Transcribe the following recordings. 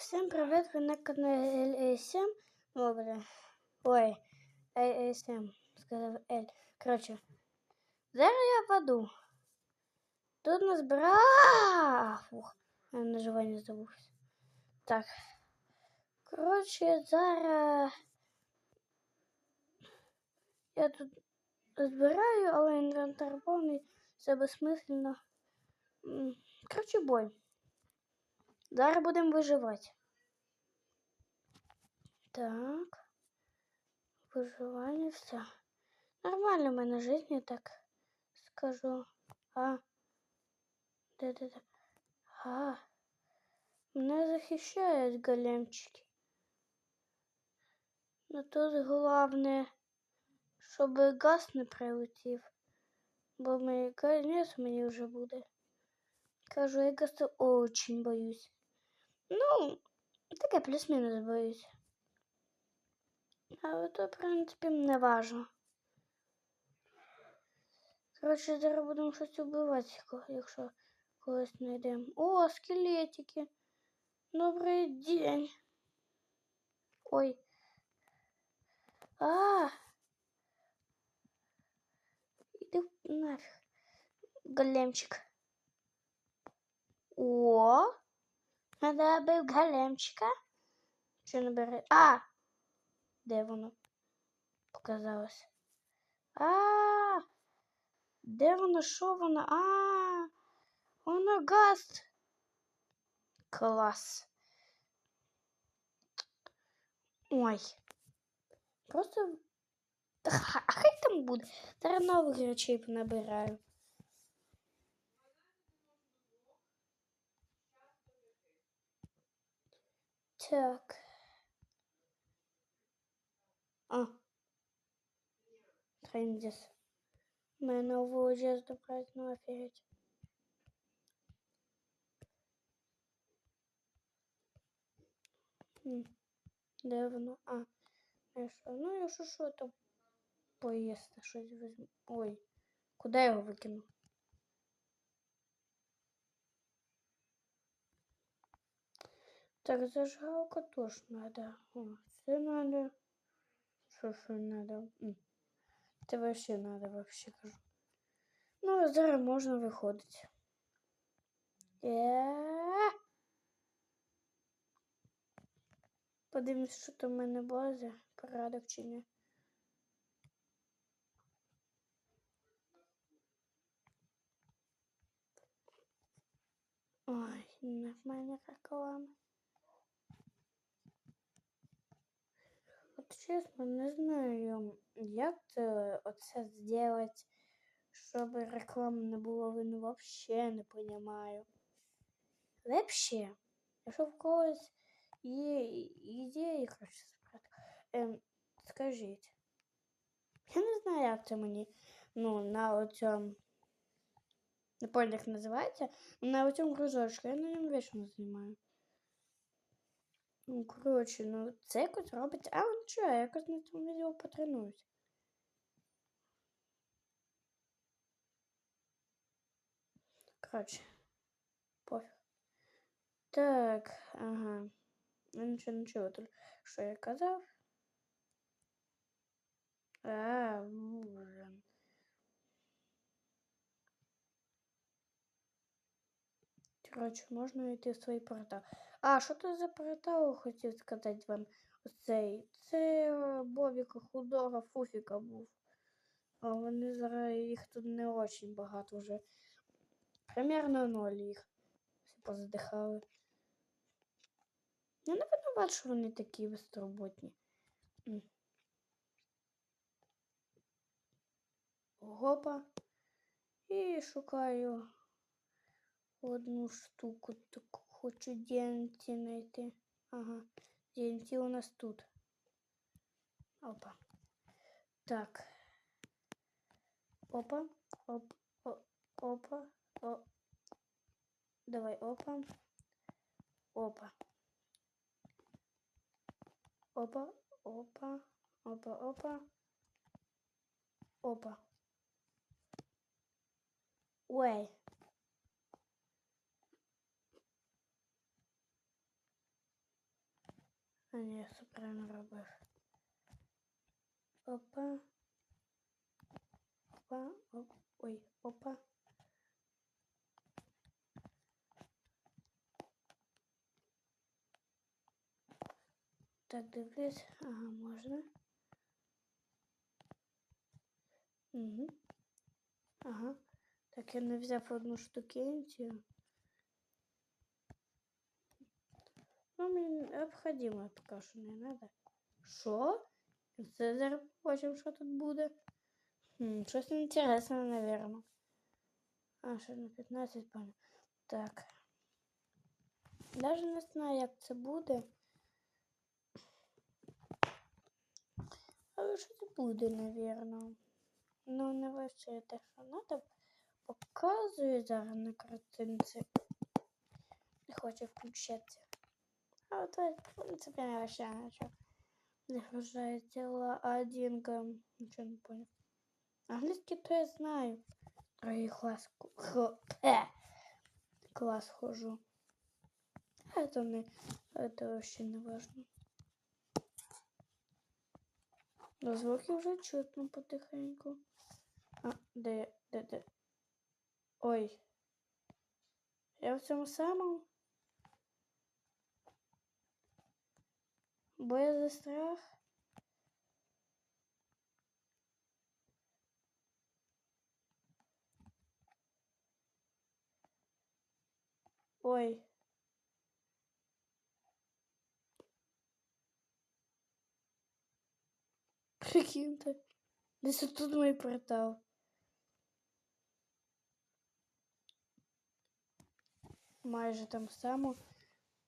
Всім привіт, ви на каналі ASM. Добре. Ой, ASM, сказав Ель. Коротше, зараз я паду. Тут назбирав. Фух, я наживання забувся. Так. Коротше, зараз я тут збираю, але інвентар повний, це безсмислено. М, Коротше, бой. Зараз будемо виживати. Так. Виживання все. Нормально в мене життя, так скажу. А. Де-де-де. А. Мене захищають големчики. Но тут головне, щоб газ не прилетів. Бо мені конець мені вже буде. Кажу, я газу очень боюсь. Ну, таке плюс-мінус боюсь. Але то, в принципі, не важно. Коротше, зараз будемо щось убивати, ко- якщо когось знайдемо. О, скелетики. Добрий день. Ой. А. Іди нафіг. Големчик. О. Надо бив големчика. Що не? А! Де воно? Показалось. А! Де воно? Що воно? А! Воно газ. Клас. Ой. Просто. А хай там буде. Зараз нових речей понабираю. Так. А. Трендис. Моя новая одежда брать, ну офигеть. Воно? А. Я що? Ну, я що, що то поїсти щось візьму. Ой. Куди я його викинув? Так, зажигалка тоже надо. О, все надо. Что что надо? Это вообще надо, вообще кажу. Ну, зараз можна виходити. Е. Подивимось, що там в мене база. Порядок чи ні. Ой, нормальна реклама. От чесно, не знаю, як це оце зробити, щоб реклами не було видно, вообще не понимаю. Вообще, якщо в когось є ідеї, коротше, ем, скажіть. Я не знаю, як це мені, ну, на оцьому, не пам'ятаю, як називається, на оцьому кружочку, я на ньому вічно знімаю. Ну, коротше, ну це якось робиться. А ну що, я якось на цьому відео потренуюсь. Коротше, пофіг. Так, ага. Ну нічого, нічого, тут що я казав? А, боже. Коротше, можна йти в свій портал. А, що це за портал хотів сказати вам? Оцей. Це Бобіка худого Фуфіка був. А вони зараз їх тут не очень багато вже. Примерно ноль їх. Всі поздихали. Я не винуват, що вони такі безтурботні. Гопа. І шукаю одну штуку. Таку хочу DNT знайти. Ага. DNT у нас тут. Опа. Так. Опа. Оп. О, опа. О. Давай, опа. Опа. Опа. Опа. Опа, опа. Опа. Ой. А ні, я все правильно робив. Опа. Опа. Оп. Ой, опа. Так, дивлюсь. Ага, можна. Угу. Ага. Так, я не взяв одну штукенцію. Ну, мені необхідно поки що не треба. Що? Це зараз побачимо, що тут буде. Хм, щось інтересне, напевно. А, ще на 15 пам'ят. Так. Даже не знаю, як це буде. Але щось буде, напевно. Ну, не вивчаю те, що треба. Показую зараз на картинці. Не хочу включитися. А от, в принципі, не вообще нічого. Загружається ладинка. Нічого не понял. Англійський то я знаю. Другий клас. х- е, Клас хожу. Это не, это вообще не важно. До звуки вже чутно потихеньку. А, де, де, де? Ой. Я в цьому самому? Бо я за страх. Ой. Прикиньте. Десь тут мій портал. Майже там само.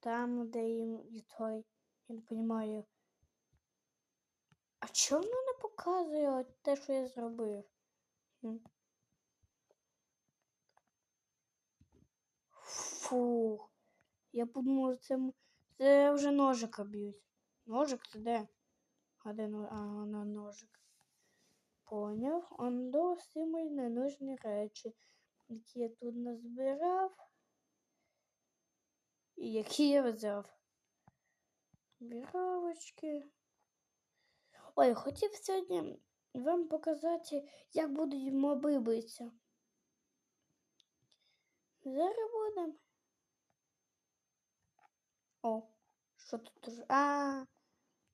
Там, де їм і той. Я не розумію. А чому воно не показує те, що я зробив? М? Фу. Я подумав, це, це вже ножика б'ють. Ножик це де? А де а, на ножик? Поняв. Он до всі мої ненужні речі, які я тут назбирав. І які я взяв. Віровочки. Ой, хотів сьогодні вам показати, як будуть моби битися. Зараз будемо. О, що тут уже? А,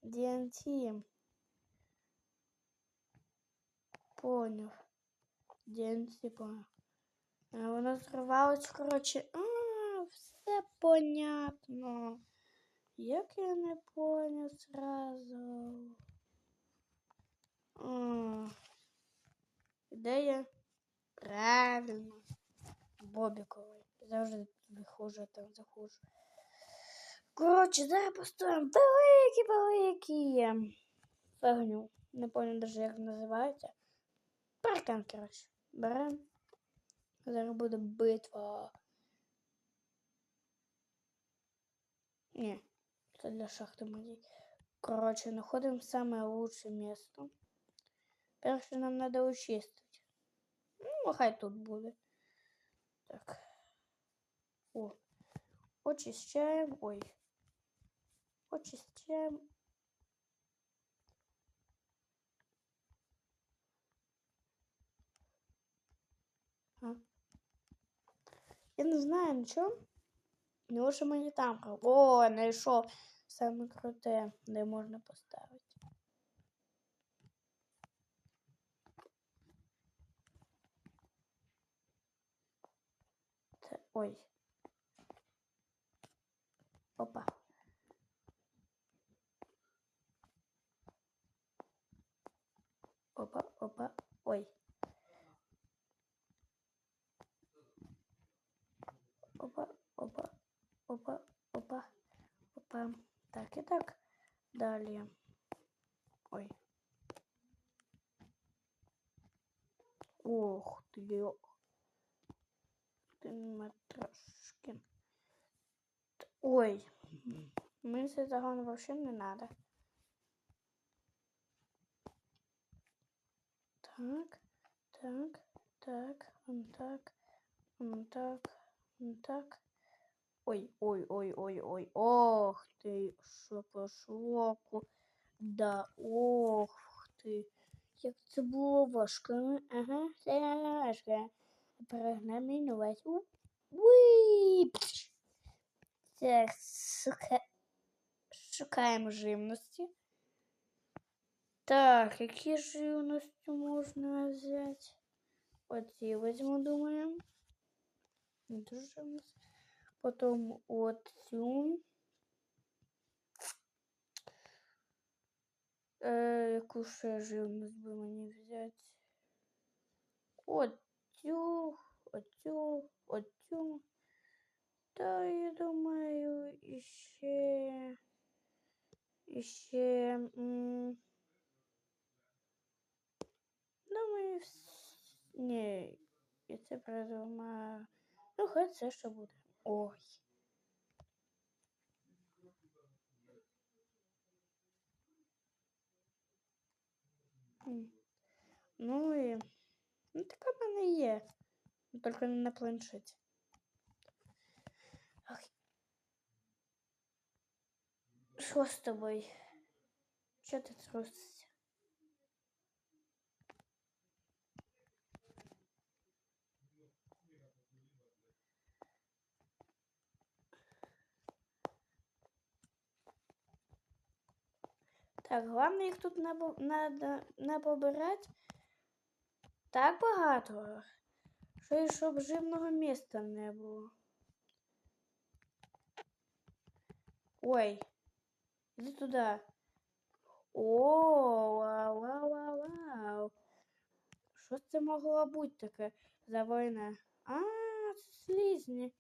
DNT. Поняв. DNT поняв. А воно зривалось, коротше. А, все понятно. Як я не поняв сразу. А, де? Правильно. Бобіковий. Завжди виходжу, там заходжу. Коротше, зараз поставимо великі великі фигню. Не пам'ятаю даже, як називається. Паркан, коротше. Беремо. Зараз буде битва. Ні, це для шахти моєї. Коротше, знаходимо саме лучше місто. Перше нам треба очистити. Ну, хай тут буде. Так. О. Очищаємо. Ой. Очищаємо. А. Я не знаю нічого. Не лише мені там. О, знайшов саме круте, де можна поставити. Це, ой. Опа. Опа, опа, ой. Опа, опа, опа, опа, опа. Так, і так. Далі. Ой. Ох ти, йо. Ти матрошки. Ой. Мені цей загон вообще не надо. Так, так, так, он так, он так, он так. Ой, ой, ой, ой, ой. Ох ти, що пошло. Да, ох ти. Як це було важко. Ага, це важко. Перегнамінувати. Уй! Пш. Так, сука. Шукаємо живності. Так, які живності можна взяти? Оці візьму, думаю. Не дуже живності. Потім оцю. Е, яку ще живність би мені взяти? Оцю, оцю, оцю. Та я думаю, іще. Іще. Думаю, ні, я це придумаю. Ну, хай це що буде. Ой. Ну і. Ну, така в мене є. Тільки не на планшеті. Що з тобою? Що ти трусишся? Так, головне їх тут набо- надо набобирати так багато, що і щоб живного міста не було. Ой, іди туди. О, вау, вау, вау, вау. Що це могло бути таке за війна? А, слізні.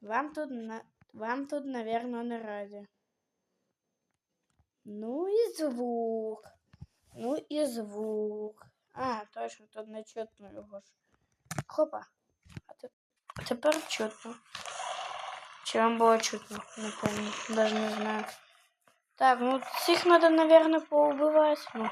Вам тут, на... Вам тут, наверно, не раді. Ну і звук. Ну і звук. А, точно, тут не чутно його ж. Хопа. А те- тепер чутно. Чи вам було? Не помню. Даже не знаю. Так, ну цих надо, наверное, поубивать. Ну,